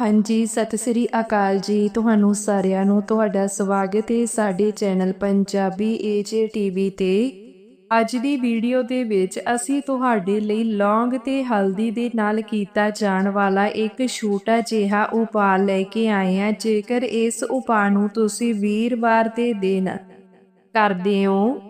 ਹਾਂਜੀ, ਸਤਿ ਸ੍ਰੀ ਅਕਾਲ ਜੀ। ਤੁਹਾਨੂੰ ਸਾਰਿਆਂ ਨੂੰ ਤੁਹਾਡਾ ਸਵਾਗਤ ਹੈ ਸਾਡੇ ਚੈਨਲ ਪੰਜਾਬੀ ਏਜੇ ਟੀਵੀ ਤੇ। ਅੱਜ ਦੀ ਵੀਡੀਓ ਦੇ ਵਿੱਚ ਅਸੀਂ ਤੁਹਾਡੇ ਲਈ ਲੌਂਗ ਤੇ ਹਲਦੀ ਦੇ ਨਾਲ ਕੀਤਾ ਜਾਣ ਵਾਲਾ ਇੱਕ ਛੋਟਾ ਜਿਹਾ ਉਪਾਅ ਲੈ ਕੇ ਆਏ ਹਾਂ। ਜੇਕਰ ਇਸ ਉਪਾਅ ਨੂੰ ਤੁਸੀਂ ਵੀਰਵਾਰ ਦੇ ਦਿਨ ਕਰਦੇ ਹੋ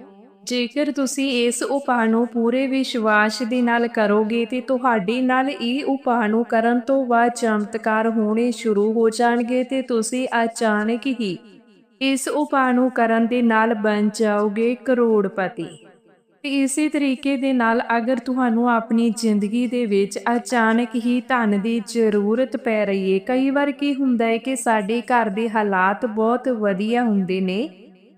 ਜੇਕਰ ਤੁਸੀਂ ਇਸ ਉਪਾਅ ਨੂੰ ਪੂਰੇ ਵਿਸ਼ਵਾਸ ਦੇ ਨਾਲ ਕਰੋਗੇ ਤੇ ਤੁਹਾਡੇ ਨਾਲ ਇਹ ਉਪਾਅ ਨੂੰ ਕਰਨ ਤੋਂ ਬਾਅਦ ਚਮਤਕਾਰ ਹੋਣੇ ਸ਼ੁਰੂ ਹੋ ਜਾਣਗੇ ਤੇ ਤੁਸੀਂ ਅਚਾਨਕ ਹੀ ਇਸ ਉਪਾਅ ਨੂੰ ਕਰਨ ਦੇ ਨਾਲ ਬਣ ਜਾਓਗੇ ਕਰੋੜਪਤੀ। ਤੇ ਇਸੇ ਤਰੀਕੇ ਦੇ ਨਾਲ ਅਗਰ ਤੁਹਾਨੂੰ ਆਪਣੀ ਜ਼ਿੰਦਗੀ ਦੇ ਵਿੱਚ ਅਚਾਨਕ ਹੀ ਧਨ ਦੀ ਜ਼ਰੂਰਤ ਪੈ ਰਹੀ ਹੈ, ਕਈ ਵਾਰ ਕੀ ਹੁੰਦਾ ਹੈ ਕਿ ਸਾਡੇ ਘਰ ਦੇ ਹਾਲਾਤ ਬਹੁਤ ਵਧੀਆ ਹੁੰਦੇ ਨੇ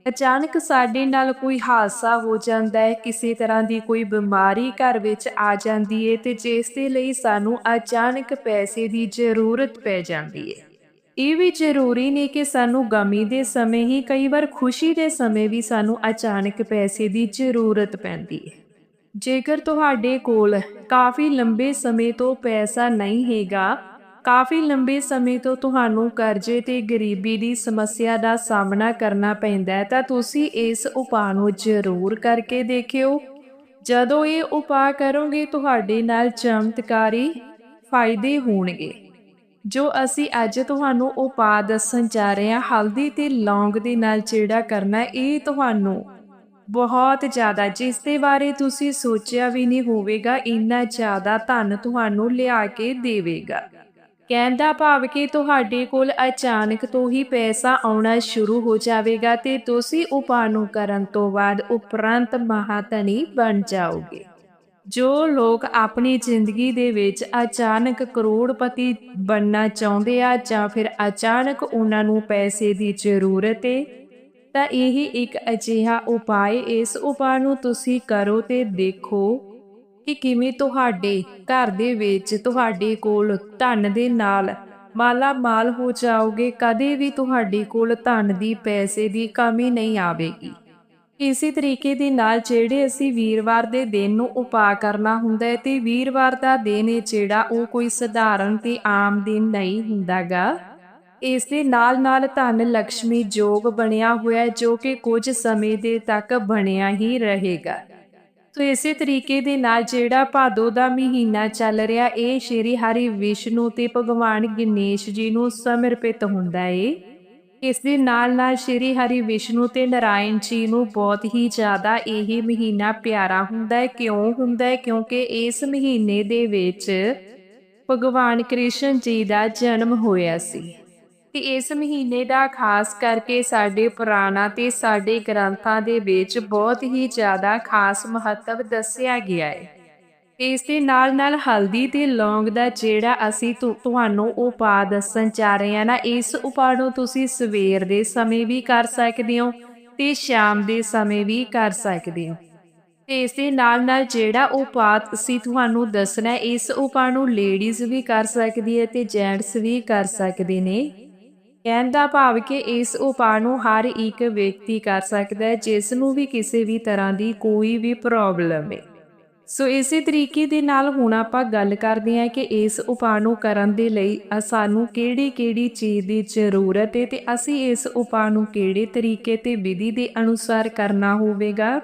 ਅਚਾਨਕ ਸਾਡੇ ਨਾਲ ਕੋਈ ਹਾਦਸਾ ਹੋ ਜਾਂਦਾ ਹੈ, ਕਿਸੇ ਤਰ੍ਹਾਂ ਦੀ ਕੋਈ ਬਿਮਾਰੀ ਘਰ ਵਿੱਚ ਆ ਜਾਂਦੀ ਹੈ ਤੇ ਜਿਸ ਦੇ ਲਈ ਸਾਨੂੰ ਅਚਾਨਕ ਪੈਸੇ ਦੀ ਜ਼ਰੂਰਤ ਪੈ ਜਾਂਦੀ ਹੈ। ਇਹ ਵੀ ਜ਼ਰੂਰੀ ਨਹੀਂ ਕਿ ਸਾਨੂੰ ਗਮੀ ਦੇ ਸਮੇਂ ਹੀ, ਕਈ ਵਾਰ ਖੁਸ਼ੀ ਦੇ ਸਮੇਂ ਵੀ ਸਾਨੂੰ ਅਚਾਨਕ ਪੈਸੇ ਦੀ ਜ਼ਰੂਰਤ ਪੈਂਦੀ ਹੈ। ਜੇਕਰ ਤੁਹਾਡੇ ਕੋਲ ਕਾਫੀ ਲੰਬੇ ਸਮੇਂ ਤੋਂ ਪੈਸਾ ਨਹੀਂ ਹੈਗਾ ਕਾਫੀ ਲੰਬੇ ਸਮੇਂ ਤੋਂ ਤੁਹਾਨੂੰ ਕਰਜ਼ੇ ਤੇ ਗਰੀਬੀ ਦੀ ਸਮੱਸਿਆ ਦਾ ਸਾਹਮਣਾ ਕਰਨਾ ਪੈਂਦਾ ਹੈ, ਤਾਂ ਤੁਸੀਂ ਇਸ ਉਪਾਅ ਨੂੰ ਜ਼ਰੂਰ ਕਰਕੇ ਦੇਖਿਓ। ਜਦੋਂ ਇਹ ਉਪਾਅ ਕਰੋਗੇ, ਤੁਹਾਡੇ ਨਾਲ ਚਮਤਕਾਰੀ ਫਾਇਦੇ ਹੋਣਗੇ। ਜੋ ਅਸੀਂ ਅੱਜ ਤੁਹਾਨੂੰ ਉਪਾਅ ਦੱਸਣ ਜਾ ਰਹੇ ਹਾਂ, ਹਲਦੀ ਤੇ ਲੌਂਗ ਦੇ ਨਾਲ ਜਿਹੜਾ ਕਰਨਾ ਇਹ ਤੁਹਾਨੂੰ ਬਹੁਤ ਜ਼ਿਆਦਾ, ਜਿਸ ਦੇ ਬਾਰੇ ਤੁਸੀਂ ਸੋਚਿਆ ਵੀ ਨਹੀਂ ਹੋਵੇਗਾ, ਇੰਨਾ ਜ਼ਿਆਦਾ ਧਨ ਤੁਹਾਨੂੰ ਲਿਆ ਕੇ ਦੇਵੇਗਾ। ਕਹਿਣ ਦਾ ਭਾਵ ਕਿ ਤੁਹਾਡੇ ਕੋਲ ਅਚਾਨਕ ਤੋਂ ਹੀ ਪੈਸਾ ਆਉਣਾ ਸ਼ੁਰੂ ਹੋ ਜਾਵੇਗਾ ਤੇ ਤੁਸੀਂ ਉਪਾਅ ਨੂੰ ਕਰਨ ਤੋਂ ਬਾਅਦ ਉਪਰੰਤ ਮਹਾਤਨੀ ਬਣ ਜਾਓਗੇ। ਜੋ ਲੋਕ ਆਪਣੀ ਜ਼ਿੰਦਗੀ ਦੇ ਵਿੱਚ ਅਚਾਨਕ ਕਰੋੜਪਤੀ ਬਣਨਾ ਚਾਹੁੰਦੇ ਆ ਜਾਂ ਫਿਰ ਅਚਾਨਕ ਉਹਨਾਂ ਨੂੰ ਪੈਸੇ ਦੀ ਜ਼ਰੂਰਤ ਹੈ ਤਾਂ ਇਹ ਇੱਕ ਅਜਿਹਾ ਉਪਾਅ ਇਸ ਉਪਾਅ ਨੂੰ ਤੁਸੀਂ ਕਰੋ ਤੇ ਦੇਖੋ। ਕਿ ਕਿਵੇਂ ਤੁਹਾਡੇ ਘਰ ਦੇ ਵਿੱਚ ਤੁਹਾਡੇ ਕੋਲ ਧਨ ਦੇ ਨਾਲ ਮਾਲਾ ਮਾਲ ਹੋ ਜਾਓਗੇ, ਕਦੇ ਵੀ ਤੁਹਾਡੇ ਕੋਲ ਧਨ ਦੀ ਪੈਸੇ ਦੀ ਕਮੀ ਨਹੀਂ ਆਵੇਗੀ। ਇਸੇ ਤਰੀਕੇ ਦੇ ਨਾਲ ਜਿਹੜੇ ਅਸੀਂ ਵੀਰਵਾਰ ਦੇ ਦਿਨ ਨੂੰ ਉਪਾਅ ਕਰਨਾ ਹੁੰਦਾ ਹੈ ਤੇ ਵੀਰਵਾਰ ਦਾ ਦਿਨ ਇਹ ਜਿਹੜਾ ਉਹ ਕੋਈ ਸਧਾਰਨ ਤੇ ਆਮ ਦਿਨ ਨਹੀਂ ਹੁੰਦਾਗਾ। ਇਸ ਦੇ ਨਾਲ ਨਾਲ ਧਨ ਲక్ష్ਮੀ ਜੋਗ ਬਣਿਆ ਹੋਇਆ ਜੋ ਕਿ ਕੁਝ ਸਮੇਂ ਦੇ ਤੱਕ ਬਣਿਆ ਹੀ ਰਹੇਗਾ। ਸੋ ਇਸੇ ਤਰੀਕੇ ਦੇ ਨਾਲ ਜਿਹੜਾ ਭਾਦੋ ਦਾ ਮਹੀਨਾ ਚੱਲ ਰਿਹਾ, ਇਹ ਸ਼੍ਰੀ ਹਰੀ ਵਿਸ਼ਨੂੰ ਤੇ ਭਗਵਾਨ ਗਣੇਸ਼ ਜੀ ਨੂੰ ਸਮਰਪਿਤ ਹੁੰਦਾ ਏ। ਇਸ ਦੇ ਨਾਲ ਨਾਲ ਸ਼੍ਰੀ ਹਰੀ ਵਿਸ਼ਨੂੰ ਤੇ ਨਰਾਇਣ ਜੀ ਨੂੰ ਬਹੁਤ ਹੀ ਜ਼ਿਆਦਾ ਇਹ ਮਹੀਨਾ ਪਿਆਰਾ ਹੁੰਦਾ ਹੈ ਕਿਉਂ ਹੁੰਦਾ ਹੈ ਕਿਉਂਕਿ ਇਸ ਮਹੀਨੇ ਦੇ ਵਿੱਚ ਭਗਵਾਨ ਕ੍ਰਿਸ਼ਨ ਜੀ ਦਾ ਜਨਮ ਹੋਇਆ ਸੀ। ਤੇ ਇਸ ਮਹੀਨੇ ਦਾ ਖਾਸ ਕਰਕੇ ਸਾਡੇ ਪੁਰਾਣਾ ਤੇ ਸਾਡੇ ਗ੍ਰੰਥਾਂ ਦੇ ਵਿੱਚ ਬਹੁਤ ਹੀ ਜ਼ਿਆਦਾ ਖਾਸ ਮਹੱਤਵ ਦੱਸਿਆ ਗਿਆ ਹੈ। ਇਸ ਦੇ ਨਾਲ ਨਾਲ ਹਲਦੀ ਤੇ ਲੌਂਗ ਦਾ ਜਿਹੜਾ ਅਸੀਂ ਤੁਹਾਨੂੰ ਉਪਾਅ ਦੱਸਣ ਜਾ ਰਹੇ ਹਾਂ ਨਾ, ਇਸ ਉਪਾਅ ਨੂੰ ਤੁਸੀਂ ਸਵੇਰ ਦੇ ਸਮੇਂ ਵੀ ਕਰ ਸਕਦੇ ਹੋ ਤੇ ਸ਼ਾਮ ਦੇ ਸਮੇਂ ਵੀ ਕਰ ਸਕਦੇ ਹੋ। ਤੇ ਇਸ ਦੇ ਨਾਲ ਨਾਲ ਜਿਹੜਾ ਉਪਾਅ ਅਸੀਂ ਤੁਹਾਨੂੰ ਦੱਸਣਾ, ਇਸ ਉਪਾਅ ਨੂੰ ਲੇਡੀਜ਼ ਵੀ ਕਰ ਸਕਦੀ ਹੈ ਤੇ ਜੈਂਟਸ ਵੀ ਕਰ ਸਕਦੇ ਨੇ। ਕਹਿਣ ਦਾ ਭਾਵ ਕਿ ਇਸ ਉਪਾਅ ਨੂੰ ਹਰ ਇੱਕ ਵਿਅਕਤੀ ਕਰ ਸਕਦਾ ਹੈ, ਜਿਸ ਨੂੰ ਵੀ ਕਿਸੇ ਵੀ ਤਰ੍ਹਾਂ ਦੀ ਕੋਈ ਵੀ ਪ੍ਰੋਬਲਮ ਹੈ। ਸੋ ਇਸੇ ਤਰੀਕੇ ਦੇ ਨਾਲ ਹੁਣ ਆਪਾਂ ਗੱਲ ਕਰਦੇ ਹਾਂ ਕਿ ਇਸ ਉਪਾਅ ਨੂੰ ਕਰਨ ਦੇ ਲਈ ਸਾਨੂੰ ਕਿਹੜੀ-ਕਿਹੜੀ ਚੀਜ਼ ਦੀ ਜ਼ਰੂਰਤ ਹੈ ਤੇ ਅਸੀਂ ਇਸ ਉਪਾਅ ਨੂੰ ਕਿਹੜੇ ਤਰੀਕੇ ਤੇ ਵਿਧੀ ਦੇ ਅਨੁਸਾਰ ਕਰਨਾ ਹੋਵੇਗਾ?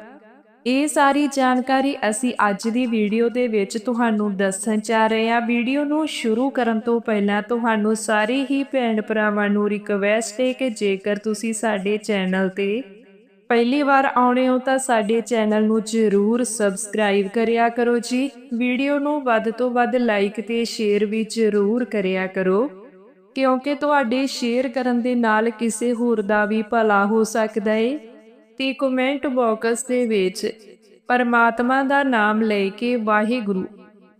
ਇਹ ਸਾਰੀ ਜਾਣਕਾਰੀ ਅਸੀਂ ਅੱਜ ਦੀ ਵੀਡੀਓ ਦੇ ਵਿੱਚ ਤੁਹਾਨੂੰ ਦੱਸਣ ਜਾ ਰਹੇ ਹਾਂ। ਵੀਡੀਓ ਨੂੰ ਸ਼ੁਰੂ ਕਰਨ ਤੋਂ ਪਹਿਲਾਂ ਤੁਹਾਨੂੰ ਸਾਰੇ ਹੀ ਭੈਣ ਭਰਾਵਾਂ ਨੂੰ ਰਿਕਵੈਸਟ ਹੈ ਕਿ ਜੇਕਰ ਤੁਸੀਂ ਸਾਡੇ ਚੈਨਲ ਤੇ ਪਹਿਲੀ ਵਾਰ ਆਉਣੇ ਹੋ ਤਾਂ ਸਾਡੇ ਚੈਨਲ ਨੂੰ ਜ਼ਰੂਰ ਸਬਸਕ੍ਰਾਈਬ ਕਰਿਆ ਕਰੋ ਜੀ। ਵੀਡੀਓ ਨੂੰ ਵੱਧ ਤੋਂ ਵੱਧ ਲਾਈਕ ਤੇ ਸ਼ੇਅਰ ਵੀ ਜ਼ਰੂਰ ਕਰਿਆ ਕਰੋ, ਕਿਉਂਕਿ ਤੁਹਾਡੇ ਸ਼ੇਅਰ ਕਰਨ ਦੇ ਨਾਲ ਕਿਸੇ ਹੋਰ ਦਾ ਵੀ ਭਲਾ ਹੋ ਸਕਦਾ ਹੈ। ਤੇ ਕਮੈਂਟ ਬਾਕਸ ਦੇ ਵਿੱਚ, ਪਰਮਾਤਮਾ ਦਾ ਨਾਮ ਲੈ ਕੇ ਵਾਹਿਗੁਰੂ,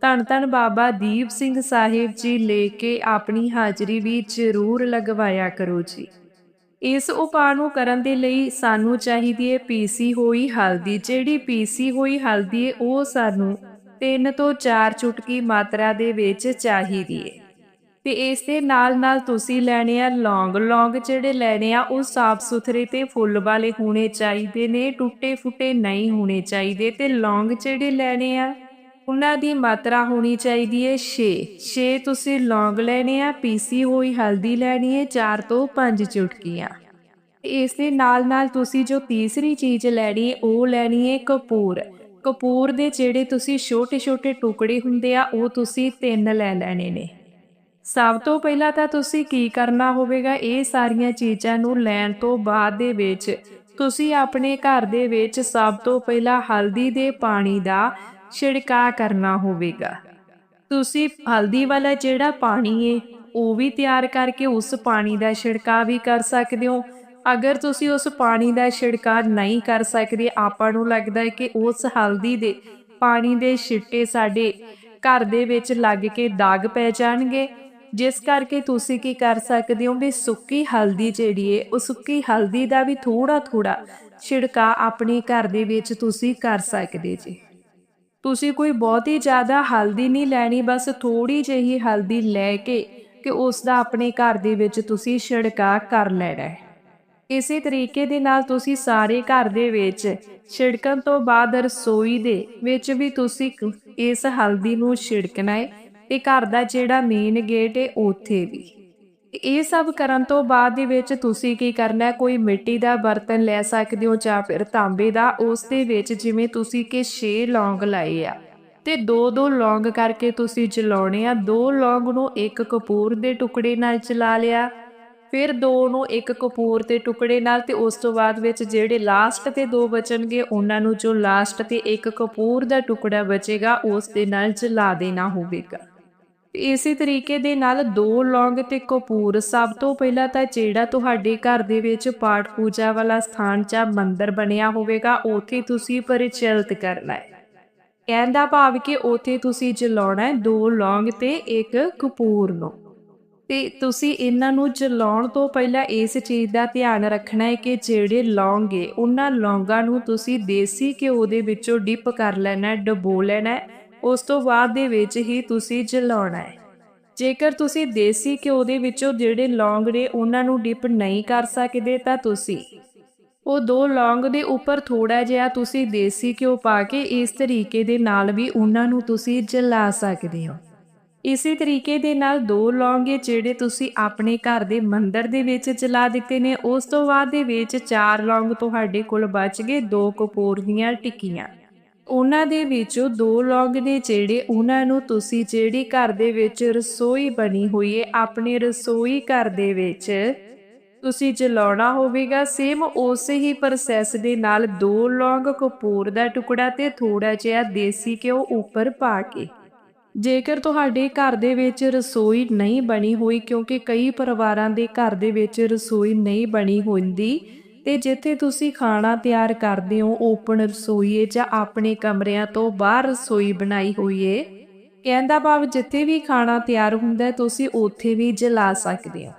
ਧੰਨ ਧੰਨ ਬਾਬਾ ਦੀਪ ਸਿੰਘ ਸਾਹਿਬ ਜੀ ਲੈ ਕੇ ਆਪਣੀ ਹਾਜ਼ਰੀ ਵੀ ਜ਼ਰੂਰ ਲਗਵਾਇਆ ਕਰੋ ਜੀ। ਇਸ ਉਪਾਅ ਨੂੰ ਕਰਨ ਦੇ ਲਈ ਸਾਨੂੰ ਚਾਹੀਦੀ ਹੈ ਪੀਸੀ ਹੋਈ ਹਲਦੀ, ਜਿਹੜੀ ਪੀਸੀ ਹੋਈ ਹਲਦੀ ਹੈ ਉਹ ਸਾਨੂੰ 3 ਤੋਂ 4 ਚੁਟਕੀ ਮਾਤਰਾ ਦੇ ਵਿੱਚ ਚਾਹੀਦੀ ਹੈ ਤੇ ਇਸ ਦੇ ਨਾਲ ਨਾਲ ਤੁਸੀਂ ਲੈਣੇ ਆ ਲੌਂਗ। ਲੌਂਗ ਜਿਹੜੇ ਲੈਣੇ ਆ, ਉਹ ਸਾਫ਼ ਸੁਥਰੇ ਤੇ ਫੁੱਲ ਵਾਲੇ ਹੋਣੇ ਚਾਹੀਦੇ ਨੇ, ਟੁੱਟੇ ਫੁੱਟੇ ਨਹੀਂ ਹੋਣੇ ਚਾਹੀਦੇ। ਤੇ ਲੌਂਗ ਜਿਹੜੇ ਲੈਣੇ ਆ, ਉਹਨਾਂ ਦੀ ਮਾਤਰਾ ਹੋਣੀ ਚਾਹੀਦੀ ਹੈ 6 6 ਤੁਸੀਂ ਲੌਂਗ ਲੈਣੇ ਆ, ਪੀਸੀ ਹੋਈ ਹਲਦੀ ਲੈਣੀ ਹੈ 4 ਤੋਂ 5 ਚੁਟਕੀਆਂ। ਇਸ ਦੇ ਨਾਲ ਨਾਲ ਤੁਸੀਂ ਜੋ ਤੀਸਰੀ ਚੀਜ਼ ਲੈਣੀ ਹੈ ਉਹ ਲੈਣੀ ਹੈ ਕਪੂਰ। ਕਪੂਰ ਦੇ ਜਿਹੜੇ ਤੁਸੀਂ ਛੋਟੇ ਛੋਟੇ ਟੁਕੜੇ ਹੁੰਦੇ ਆ, ਉਹ ਤੁਸੀਂ ਤਿੰਨ ਲੈ ਲੈਣੇ ਨੇ। ਸਭ ਤੋਂ ਪਹਿਲਾਂ ਤਾਂ ਤੁਸੀਂ ਕੀ ਕਰਨਾ ਹੋਵੇਗਾ? ਇਹ ਸਾਰੀਆਂ ਚੀਜ਼ਾਂ ਨੂੰ ਲੈਣ ਤੋਂ ਬਾਅਦ ਦੇ ਵਿੱਚ ਤੁਸੀਂ ਆਪਣੇ ਘਰ ਦੇ ਵਿੱਚ ਸਭ ਤੋਂ ਪਹਿਲਾਂ ਹਲਦੀ ਦੇ ਪਾਣੀ ਦਾ ਛਿੜਕਾਅ ਕਰਨਾ ਹੋਵੇਗਾ। ਤੁਸੀਂ ਹਲਦੀ ਵਾਲਾ ਜਿਹੜਾ ਪਾਣੀ ਹੈ ਉਹ ਵੀ ਤਿਆਰ ਕਰਕੇ ਉਸ ਪਾਣੀ ਦਾ ਛਿੜਕਾਅ ਵੀ ਕਰ ਸਕਦੇ ਹੋ। ਅਗਰ ਤੁਸੀਂ ਉਸ ਪਾਣੀ ਦਾ ਛਿੜਕਾਅ ਨਹੀਂ ਕਰ ਸਕਦੇ, ਆਪਾਂ ਨੂੰ ਲੱਗਦਾ ਹੈ ਕਿ ਉਸ ਹਲਦੀ ਦੇ ਪਾਣੀ ਦੇ ਛਿੱਟੇ ਸਾਡੇ ਘਰ ਦੇ ਵਿੱਚ ਲੱਗ ਕੇ ਦਾਗ ਪੈ ਜਾਣਗੇ। ਜਿਸ ਕਰਕੇ ਤੁਸੀਂ ਕੀ ਕਰ ਸਕਦੇ ਹੋ ਵੀ ਸੁੱਕੀ ਹਲਦੀ ਜਿਹੜੀ ਹੈ ਉਹ ਸੁੱਕੀ ਹਲਦੀ ਦਾ ਵੀ ਥੋੜਾ ਥੋੜਾ ਛਿੜਕਾਅ ਆਪਣੇ ਘਰ ਦੇ ਵਿੱਚ ਤੁਸੀਂ ਕਰ ਸਕਦੇ ਜੀ। ਤੁਸੀਂ ਕੋਈ ਬਹੁਤੀ ਜ਼ਿਆਦਾ ਹਲਦੀ ਨਹੀਂ ਲੈਣੀ, ਬਸ ਥੋੜੀ ਜਿਹੀ ਹਲਦੀ ਲੈ ਕੇ ਕਿ ਉਸ ਦਾ ਆਪਣੇ ਘਰ ਦੇ ਵਿੱਚ ਤੁਸੀਂ ਛਿੜਕਾਅ ਕਰ ਲੈਣਾ ਹੈ। ਇਸੇ ਤਰੀਕੇ ਦੇ ਨਾਲ ਤੁਸੀਂ ਸਾਰੇ ਘਰ ਦੇ ਵਿੱਚ ਛਿੜਕਣ ਤੋਂ ਬਾਅਦ ਰਸੋਈ ਦੇ ਵਿੱਚ ਵੀ ਤੁਸੀਂ ਇਸ ਹਲਦੀ ਨੂੰ ਛਿੜਕਣਾ ਹੈ। ਤੇ ਘਰ ਦਾ ਜਿਹੜਾ ਮੇਨ ਗੇਟ ਏ, ਉੱਥੇ ਵੀ। ਇਹ ਸਭ ਕਰਨ ਤੋਂ ਬਾਅਦ ਦੇ ਵਿੱਚ ਤੁਸੀਂ ਕੀ ਕਰਨਾ ਕੋਈ ਮਿੱਟੀ ਦਾ ਬਰਤਨ ਲੈ ਸਕਦੇ ਹੋ ਜਾਂ ਫਿਰ ਤਾਂਬੇ ਦਾ, ਉਸ ਦੇ ਵਿੱਚ ਜਿਵੇਂ ਤੁਸੀਂ ਕਿ 6 ਲੌਂਗ ਲਾਏ ਆ। ਤੇ ਦੋ ਦੋ ਲੌਂਗ ਕਰਕੇ ਤੁਸੀਂ ਜਲਾਉਣੇ ਆ, ਦੋ ਲੌਂਗ ਨੂੰ ਇੱਕ ਕਪੂਰ ਦੇ ਟੁਕੜੇ ਨਾਲ ਜਲਾ ਲਿਆ, ਫਿਰ ਦੋ ਨੂੰ ਇੱਕ ਕਪੂਰ ਦੇ ਟੁਕੜੇ ਨਾਲ ਤੇ ਉਸ ਤੋਂ ਬਾਅਦ ਵਿੱਚ ਜਿਹੜੇ ਲਾਸਟ ਤੇ ਦੋ ਬਚਣਗੇ, ਉਹਨਾਂ ਨੂੰ ਜੋ ਲਾਸਟ ਤੇ ਇੱਕ ਕਪੂਰ ਦਾ ਟੁਕੜਾ ਬਚੇਗਾ, ਉਸ ਦੇ ਨਾਲ ਜਲਾ ਦੇਣਾ ਹੋਵੇਗਾ। ਇਸੇ ਤਰੀਕੇ ਦੇ ਨਾਲ ਦੋ ਲੌਂਗ ਤੇ ਕਪੂਰ, ਸਭ ਤੋਂ ਪਹਿਲਾਂ ਤਾਂ ਜਿਹੜਾ ਤੁਹਾਡੇ ਘਰ ਦੇ ਵਿੱਚ ਪਾਠ ਪੂਜਾ ਵਾਲਾ ਸਥਾਨ ਜਾਂ ਮੰਦਿਰ ਬਣਿਆ ਹੋਵੇਗਾ, ਉੱਥੇ ਤੁਸੀਂ ਪਰਿਚਲਿਤ ਕਰਨਾ ਹੈ। ਕਹਿਣ ਦਾ ਭਾਵ ਕਿ ਉੱਥੇ ਤੁਸੀਂ ਜਲਾਉਣਾ ਹੈ ਦੋ ਲੌਂਗ ਤੇ ਇੱਕ ਕਪੂਰ ਨੂੰ। ਤੇ ਤੁਸੀਂ ਇਹਨਾਂ ਨੂੰ ਜਲਾਉਣ ਤੋਂ ਪਹਿਲਾਂ ਇਸ ਚੀਜ਼ ਦਾ ਧਿਆਨ ਰੱਖਣਾ ਹੈ ਕਿ ਜਿਹੜੇ ਲੌਂਗ ਏ, ਉਹਨਾਂ ਲੌਂਗਾਂ ਨੂੰ ਤੁਸੀਂ ਦੇਸੀ ਘਿਓ ਦੇ ਵਿੱਚੋਂ ਡਿਪ ਕਰ ਲੈਣਾ ਡਬੋ ਲੈਣਾ ਉਸ ਤੋਂ ਬਾਅਦ ਦੇ ਵਿੱਚ ਹੀ ਤੁਸੀਂ ਜਲਾਉਣਾ ਹੈ। ਜੇਕਰ ਤੁਸੀਂ ਦੇਸੀ ਘਿਓ ਦੇ ਵਿੱਚੋਂ ਜਿਹੜੇ ਲੌਂਗ ਨੇ, ਉਹਨਾਂ ਨੂੰ ਡਿਪ ਨਹੀਂ ਕਰ ਸਕਦੇ, ਤਾਂ ਤੁਸੀਂ ਉਹ ਦੋ ਲੌਂਗ ਦੇ ਉੱਪਰ ਥੋੜਾ ਜਿਹਾ ਤੁਸੀਂ ਦੇਸੀ ਘਿਓ ਪਾ ਕੇ ਇਸ ਤਰੀਕੇ ਦੇ ਨਾਲ ਵੀ ਉਹਨਾਂ ਨੂੰ ਤੁਸੀਂ ਜਲਾ ਸਕਦੇ ਹੋ। ਇਸੇ ਤਰੀਕੇ ਦੇ ਨਾਲ ਦੋ ਲੌਂਗੇ ਜਿਹੜੇ ਤੁਸੀਂ ਆਪਣੇ ਘਰ ਦੇ ਮੰਦਰ ਦੇ ਵਿੱਚ ਜਲਾ ਦਿੱਤੇ ਨੇ, ਉਸ ਤੋਂ ਬਾਅਦ ਦੇ ਵਿੱਚ ਚਾਰ ਲੌਂਗ ਤੁਹਾਡੇ ਕੋਲ ਬਚ ਗਏ, ਦੋ ਕਪੂਰ ਦੀਆਂ ਟਿੱਕੀਆਂ। ਉਹਨਾਂ ਦੇ ਵਿੱਚੋਂ ਦੋ ਲੌਂਗ ਨੇ ਜਿਹੜੇ ਉਹਨਾਂ ਨੂੰ ਤੁਸੀਂ ਜਿਹੜੀ ਘਰ ਦੇ ਵਿੱਚ ਰਸੋਈ ਬਣੀ ਹੋਈ ਹੈ ਆਪਣੇ ਰਸੋਈ ਘਰ ਦੇ ਵਿੱਚ। ਤੁਸੀਂ ਜਲਾਉਣਾ ਹੋਵੇਗਾ ਸੇਮ ਉਸੇ ਹੀ ਪ੍ਰੋਸੈਸ ਦੇ ਨਾਲ ਦੋ ਲੌਂਗ ਕਪੂਰ ਦਾ ਟੁਕੜਾ ਤੇ ਥੋੜਾ ਜਿਹਾ ਦੇਸੀ ਘਿਓ ਉੱਪਰ ਪਾ ਕੇ। ਜੇਕਰ ਤੁਹਾਡੇ ਘਰ ਦੇ ਵਿੱਚ ਰਸੋਈ ਨਹੀਂ ਬਣੀ ਹੋਈ, ਕਿਉਂਕਿ ਕਈ ਪਰਿਵਾਰਾਂ ਦੇ ਘਰ ਦੇ ਵਿੱਚ ਰਸੋਈ ਨਹੀਂ ਬਣੀ ਹੁੰਦੀ ਤੇ ਜਿੱਥੇ ਤੁਸੀਂ ਖਾਣਾ ਤਿਆਰ ਕਰਦੇ ਹੋ ਓਪਨ ਰਸੋਈ ਹੈ ਜਾਂ ਆਪਣੇ ਕਮਰਿਆਂ ਤੋਂ ਬਾਹਰ ਰਸੋਈ ਬਣਾਈ ਹੋਈ ਹੈ ਕਹਿੰਦਾ ਭਾਵ ਜਿੱਥੇ ਵੀ ਖਾਣਾ ਤਿਆਰ ਹੁੰਦਾ ਤੁਸੀਂ ਉੱਥੇ ਵੀ ਜਲਾ ਸਕਦੇ ਹੋ।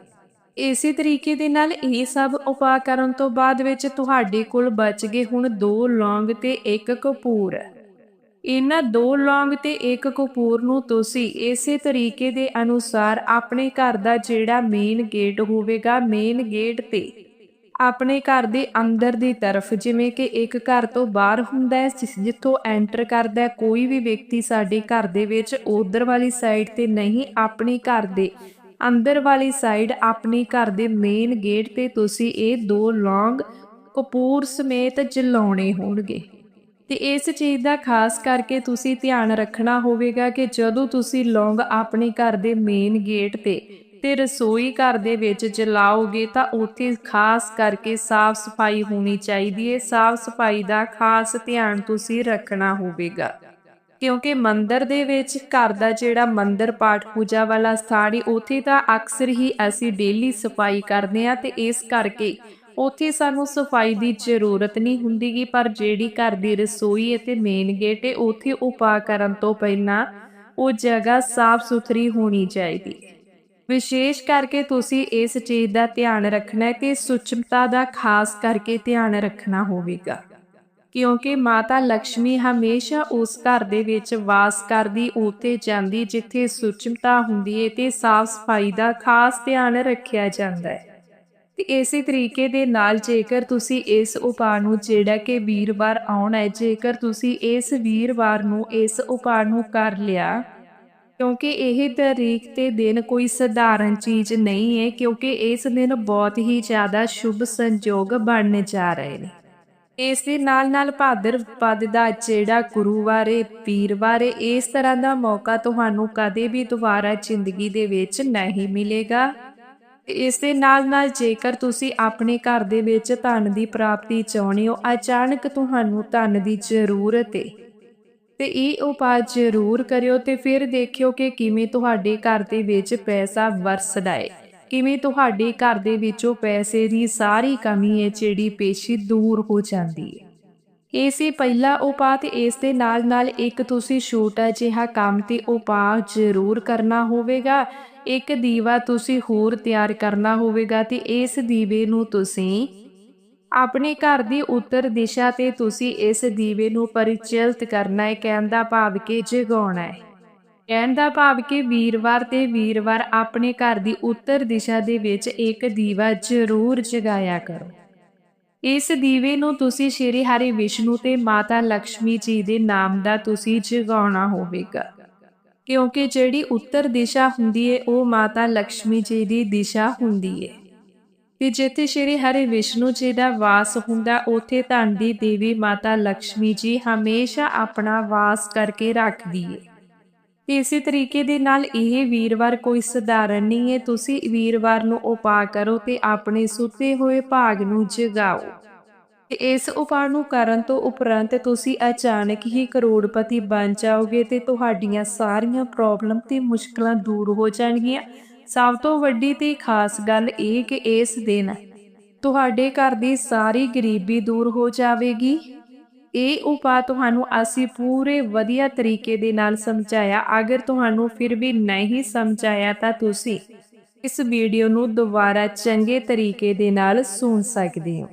ਇਸੇ ਤਰੀਕੇ ਦੇ ਨਾਲ ਇਹ ਸਭ ਉਪਾਅ ਕਰਨ ਤੋਂ ਬਾਅਦ ਵਿੱਚ ਤੁਹਾਡੇ ਕੋਲ ਬਚ ਗਏ ਹੁਣ ਦੋ ਲੌਂਗ ਤੇ ਇੱਕ ਕਪੂਰ। ਇਹਨਾਂ ਦੋ ਲੌਂਗ ਤੇ ਇੱਕ ਕਪੂਰ ਨੂੰ ਤੁਸੀਂ ਇਸੇ ਤਰੀਕੇ ਦੇ ਅਨੁਸਾਰ ਆਪਣੇ ਘਰ ਦਾ ਜਿਹੜਾ ਮੇਨ ਗੇਟ ਹੋਵੇਗਾ ਮੇਨ ਗੇਟ ਤੇ ਆਪਣੇ ਘਰ ਦੇ ਅੰਦਰ ਦੀ ਤਰਫ, ਜਿਵੇਂ ਕਿ ਇੱਕ ਘਰ ਤੋਂ ਬਾਹਰ ਹੁੰਦਾ ਹੈ ਜਿੱਥੋਂ ਐਂਟਰ ਕਰਦਾ ਹੈ, ਕੋਈ ਵੀ ਵਿਅਕਤੀ ਸਾਡੇ ਘਰ ਦੇ ਵਿੱਚ ਉਧਰ ਵਾਲੀ ਸਾਈਡ ਤੇ ਨਹੀਂ, ਆਪਣੇ ਘਰ ਦੇ ਅੰਦਰ ਵਾਲੀ ਸਾਈਡ ਆਪਣੇ ਘਰ ਦੇ ਮੇਨ ਗੇਟ ਤੇ ਤੁਸੀਂ ਇਹ ਦੋ ਲੌਂਗ ਕਪੂਰ ਸਮੇਤ ਜਲਾਉਣੇ ਹੋਣਗੇ। ਤੇ ਇਸ ਚੀਜ਼ ਦਾ ਖਾਸ ਕਰਕੇ ਤੁਸੀਂ ਧਿਆਨ ਰੱਖਣਾ ਹੋਵੇਗਾ ਕਿ ਜਦੋਂ ਤੁਸੀਂ ਲੌਂਗ ਆਪਣੇ ਘਰ ਦੇ ਮੇਨ ਗੇਟ ਤੇ ਤੇ ਰਸੋਈ ਘਰ ਦੇ ਵਿੱਚ ਜਲਾਓਗੇ ਤਾਂ ਉੱਥੇ ਖਾਸ ਕਰਕੇ ਸਾਫ਼ ਸਫ਼ਾਈ ਹੋਣੀ ਚਾਹੀਦੀ ਹੈ ਸਾਫ਼ ਸਫ਼ਾਈ ਦਾ ਖਾਸ ਧਿਆਨ ਤੁਸੀਂ ਰੱਖਣਾ ਹੋਵੇਗਾ। ਕਿਉਂਕਿ ਮੰਦਿਰ ਦੇ ਵਿੱਚ ਘਰ ਦਾ ਜਿਹੜਾ ਮੰਦਰ ਪਾਠ ਪੂਜਾ ਵਾਲਾ ਸਥਾਨ ਹੈ ਉੱਥੇ ਤਾਂ ਅਕਸਰ ਹੀ ਅਸੀਂ ਡੇਲੀ ਸਫ਼ਾਈ ਕਰਦੇ ਹਾਂ ਤੇ ਇਸ ਕਰਕੇ ਉੱਥੇ ਸਾਨੂੰ ਸਫ਼ਾਈ ਦੀ ਜ਼ਰੂਰਤ ਨਹੀਂ ਹੁੰਦੀਗੀ, ਪਰ ਜਿਹੜੀ ਘਰ ਦੀ ਰਸੋਈ ਅਤੇ ਮੇਨ ਗੇਟ ਹੈ ਉੱਥੇ ਉਪਾਅ ਕਰਨ ਤੋਂ ਪਹਿਲਾਂ ਉਹ ਜਗ੍ਹਾ ਸਾਫ਼ ਸੁਥਰੀ ਹੋਣੀ ਚਾਹੀਦੀ। ਹੈ ਵਿਸ਼ੇਸ਼ ਕਰਕੇ ਤੁਸੀਂ ਇਸ ਚੀਜ਼ ਦਾ ਧਿਆਨ ਰੱਖਣਾ ਹੈ ਕਿ ਸੁਚਮਤਾ ਦਾ ਖਾਸ ਕਰਕੇ ਧਿਆਨ ਰੱਖਣਾ ਹੋਵੇਗਾ। ਕਿਉਂਕਿ ਮਾਤਾ ਲక్ష్ਮੀ ਹਮੇਸ਼ਾ ਉਸ ਘਰ ਦੇ ਵਿੱਚ ਵਾਸ ਕਰਦੀ, ਉੱਥੇ ਜਾਂਦੀ, ਜਿੱਥੇ ਸੁਚਮਤਾ ਹੁੰਦੀ ਹੈ ਤੇ ਸਾਫ਼ ਸਫ਼ਾਈ ਦਾ ਖਾਸ ਧਿਆਨ ਰੱਖਿਆ ਜਾਂਦਾ ਹੈ। ਤੇ ਇਸੇ ਤਰੀਕੇ ਦੇ ਨਾਲ ਜੇਕਰ ਤੁਸੀਂ ਇਸ ਉਪਾਅ ਨੂੰ, ਜਿਹੜਾ ਕਿ ਵੀਰਵਾਰ ਆਉਣਾ ਹੈ, ਜੇਕਰ ਤੁਸੀਂ ਇਸ ਵੀਰਵਾਰ ਨੂੰ ਇਸ ਉਪਾਅ ਨੂੰ ਕਰ ਲਿਆ ਕਿਉਂਕਿ ਇਹ ਤਾਰੀਖ ਤੇ ਦਿਨ ਕੋਈ ਸਧਾਰਨ ਚੀਜ਼ ਨਹੀਂ ਹੈ, ਕਿਉਂਕਿ ਇਸ ਦਿਨ ਬਹੁਤ ਹੀ ਜ਼ਿਆਦਾ ਸ਼ੁਭ ਸੰਯੋਗ ਬਣਨ ਜਾ ਰਹੇ ਨੇ। ਇਸ ਦੇ ਨਾਲ ਨਾਲ ਭਾਦਰਪਦ ਦਾ ਜਿਹੜਾ ਗੁਰੂਵਾਰ ਹੈ ਵੀਰਵਾਰ ਹੈ ਇਸ ਤਰ੍ਹਾਂ ਦਾ ਮੌਕਾ ਤੁਹਾਨੂੰ ਕਦੇ ਵੀ ਦੁਬਾਰਾ ਜ਼ਿੰਦਗੀ ਦੇ ਵਿੱਚ ਨਹੀਂ ਮਿਲੇਗਾ। ਇਸ ਦੇ ਨਾਲ ਨਾਲ ਜੇਕਰ ਤੁਸੀਂ ਆਪਣੇ ਘਰ ਦੇ ਵਿੱਚ ਧਨ ਦੀ ਪ੍ਰਾਪਤੀ ਚਾਹੁੰਦੇ ਹੋ, ਅਚਾਨਕ ਤੁਹਾਨੂੰ ਧਨ ਦੀ ਜ਼ਰੂਰਤ ਹੈ ਤੇ ਇਹ ਉਪਾਅ ਜ਼ਰੂਰ ਕਰਿਓ ਤੇ ਫਿਰ ਦੇਖਿਓ ਕਿ ਕਿਵੇਂ ਤੁਹਾਡੇ ਘਰ ਦੇ ਵਿੱਚ ਪੈਸਾ ਵਰਸਦਾ ਹੈ ਕਿਵੇਂ ਤੁਹਾਡੇ ਘਰ ਦੇ ਵਿੱਚੋਂ ਪੈਸੇ ਦੀ ਸਾਰੀ ਕਮੀ ਹੈ ਜਿਹੜੀ ਪੇਸ਼ੀ ਦੂਰ ਹੋ ਜਾਂਦੀ ਹੈ ਇਹ ਸੀ ਪਹਿਲਾ ਉਪਾਅ ਤੇ ਇਸ ਦੇ ਨਾਲ ਨਾਲ ਇੱਕ ਤੁਸੀਂ ਛੋਟਾ ਜਿਹਾ ਕੰਮ ਤੇ ਉਪਾਅ ਜ਼ਰੂਰ ਕਰਨਾ ਹੋਵੇਗਾ। ਇੱਕ ਦੀਵਾ ਤੁਸੀਂ ਹੋਰ ਤਿਆਰ ਕਰਨਾ ਹੋਵੇਗਾ ਤੇ ਇਸ ਦੀਵੇ ਨੂੰ ਤੁਸੀਂ ਆਪਣੇ ਘਰ ਦੀ ਉੱਤਰ ਦਿਸ਼ਾ ਤੇ ਤੁਸੀਂ ਇਸ ਦੀਵੇ ਨੂੰ ਪਰਿਚਲਿਤ ਕਰਨਾ ਹੈ, ਕਹਿਣ ਦਾ ਭਾਵ ਕਿ ਜਗਾਉਣਾ ਹੈ। ਕਹਿਣ ਦਾ ਭਾਵ ਕਿ ਵੀਰਵਾਰ ਤੇ ਵੀਰਵਾਰ ਆਪਣੇ ਘਰ ਦੀ ਉੱਤਰ ਦਿਸ਼ਾ ਦੇ ਵਿੱਚ ਇੱਕ ਦੀਵਾ ਜ਼ਰੂਰ ਜਗਾਇਆ ਕਰੋ। ਇਸ ਦੀਵੇ ਨੂੰ ਤੁਸੀਂ ਸ਼੍ਰੀ ਹਰੀ ਵਿਸ਼ਨੂੰ ਤੇ ਮਾਤਾ ਲక్ష్ਮੀ ਜੀ ਦੇ ਨਾਮ ਦਾ ਤੁਸੀਂ ਜਗਾਉਣਾ ਹੋਵੇਗਾ। ਕਿਉਂਕਿ ਜਿਹੜੀ ਉੱਤਰ ਦਿਸ਼ਾ ਹੁੰਦੀ ਹੈ, ਉਹ ਮਾਤਾ ਲక్ష్ਮੀ ਜੀ ਦੀ ਦਿਸ਼ਾ ਹੁੰਦੀ ਹੈ। ਤੇ ਜਿੱਥੇ ਸ਼੍ਰੀ ਹਰਿ ਵਿਸ਼ਨੂੰ ਜੀ ਦਾ ਵਾਸ ਹੁੰਦਾ, ਉੱਥੇ ਧਨ ਦੀ ਦੇਵੀ ਮਾਤਾ ਲక్ష్ਮੀ ਜੀ ਹਮੇਸ਼ਾ ਆਪਣਾ ਵਾਸ ਕਰਕੇ ਰੱਖਦੀ ਹੈ ਇਸੇ ਤਰੀਕੇ ਦੇ ਨਾਲ ਇਹ ਵੀਰਵਾਰ ਕੋਈ ਸਧਾਰਨ ਨਹੀਂ ਹੈ ਤੁਸੀਂ ਵੀਰਵਾਰ ਨੂੰ ਉਪਾਅ ਕਰੋ ਤੇ ਆਪਣੇ ਸੁੱਤੇ ਹੋਏ ਭਾਗ ਨੂੰ ਜਗਾਓ। ਤੇ ਇਸ ਉਪਾਅ ਨੂੰ ਕਰਨ ਤੋਂ ਉਪਰੰਤ ਤੁਸੀਂ ਅਚਾਨਕ ਹੀ ਕਰੋੜਪਤੀ ਬਣ ਜਾਓਗੇ ਤੇ ਤੁਹਾਡੀਆਂ ਸਾਰੀਆਂ ਪ੍ਰੋਬਲਮ ਤੇ ਮੁਸ਼ਕਲਾਂ ਦੂਰ ਹੋ ਜਾਣਗੀਆਂ। ਸਭ ਤੋਂ ਵੱਡੀ ਤੇ ਖਾਸ ਗੱਲ ਇਹ ਕਿ ਇਸ ਦਿਨ ਤੁਹਾਡੇ ਘਰ ਦੀ ਸਾਰੀ ਗਰੀਬੀ ਦੂਰ ਹੋ ਜਾਵੇਗੀ। ਇਹ ਉਪਾਅ ਤੁਹਾਨੂੰ ਅਸੀਂ ਪੂਰੇ ਵਧੀਆ ਤਰੀਕੇ ਦੇ ਨਾਲ ਸਮਝਾਇਆ। ਅਗਰ ਤੁਹਾਨੂੰ ਫਿਰ ਵੀ ਨਹੀਂ ਸਮਝਾਇਆ ਤਾਂ ਤੁਸੀਂ ਇਸ ਵੀਡੀਓ ਨੂੰ ਦੁਬਾਰਾ ਚੰਗੇ ਤਰੀਕੇ ਦੇ ਨਾਲ ਸੁਣ ਸਕਦੇ ਹੋ।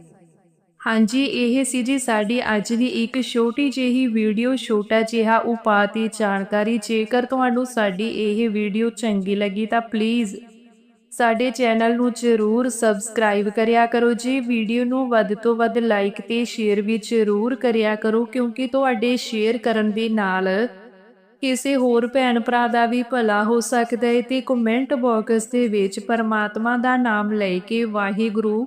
ਹਾਂਜੀ, ਇਹ ਸੀ ਜੀ ਸਾਡੀ ਅੱਜ ਦੀ ਇੱਕ ਛੋਟੀ ਜਿਹੀ ਵੀਡੀਓ, ਛੋਟਾ ਜਿਹਾ ਉਪਾਅ ਦੀ ਜਾਣਕਾਰੀ। ਜੇਕਰ ਤੁਹਾਨੂੰ ਸਾਡੀ ਇਹ ਵੀਡੀਓ ਚੰਗੀ ਲੱਗੀ ਤਾਂ ਪਲੀਜ਼ ਸਾਡੇ ਚੈਨਲ ਨੂੰ ਜ਼ਰੂਰ ਸਬਸਕ੍ਰਾਈਬ ਕਰਿਆ ਕਰੋ ਜੀ। ਵੀਡੀਓ ਨੂੰ ਵੱਧ ਤੋਂ ਵੱਧ ਲਾਈਕ ਤੇ ਸ਼ੇਅਰ ਵੀ ਜ਼ਰੂਰ ਕਰਿਆ ਕਰੋ, ਕਿਉਂਕਿ ਤੁਹਾਡੇ ਸ਼ੇਅਰ ਕਰਨ ਦੇ ਨਾਲ ਕਿਸੇ ਹੋਰ ਭੈਣ ਭਰਾ ਦਾ ਵੀ ਭਲਾ ਹੋ ਸਕਦਾ ਹੈ ਤੇ ਕਮੈਂਟ ਬਾਕਸ ਦੇ ਵਿੱਚ ਪਰਮਾਤਮਾ ਦਾ ਨਾਮ ਲੈ ਕੇ ਵਾਹਿਗੁਰੂ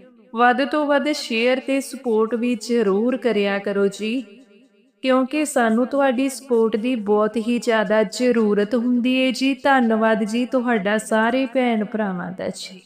ਵੱਧ ਤੋਂ ਵੱਧ ਸ਼ੇਅਰ ਤੇ ਸਪੋਰਟ ਵੀ ਜ਼ਰੂਰ ਕਰਿਆ ਕਰੋ ਜੀ, ਕਿਉਂਕਿ ਸਾਨੂੰ ਤੁਹਾਡੀ ਸਪੋਰਟ ਦੀ ਬਹੁਤ ਹੀ ਜ਼ਿਆਦਾ ਜ਼ਰੂਰਤ ਹੁੰਦੀ ਹੈ ਜੀ। ਧੰਨਵਾਦ ਜੀ ਤੁਹਾਡਾ ਸਾਰੇ ਭੈਣ ਭਰਾਵਾਂ ਦਾ ਜੀ।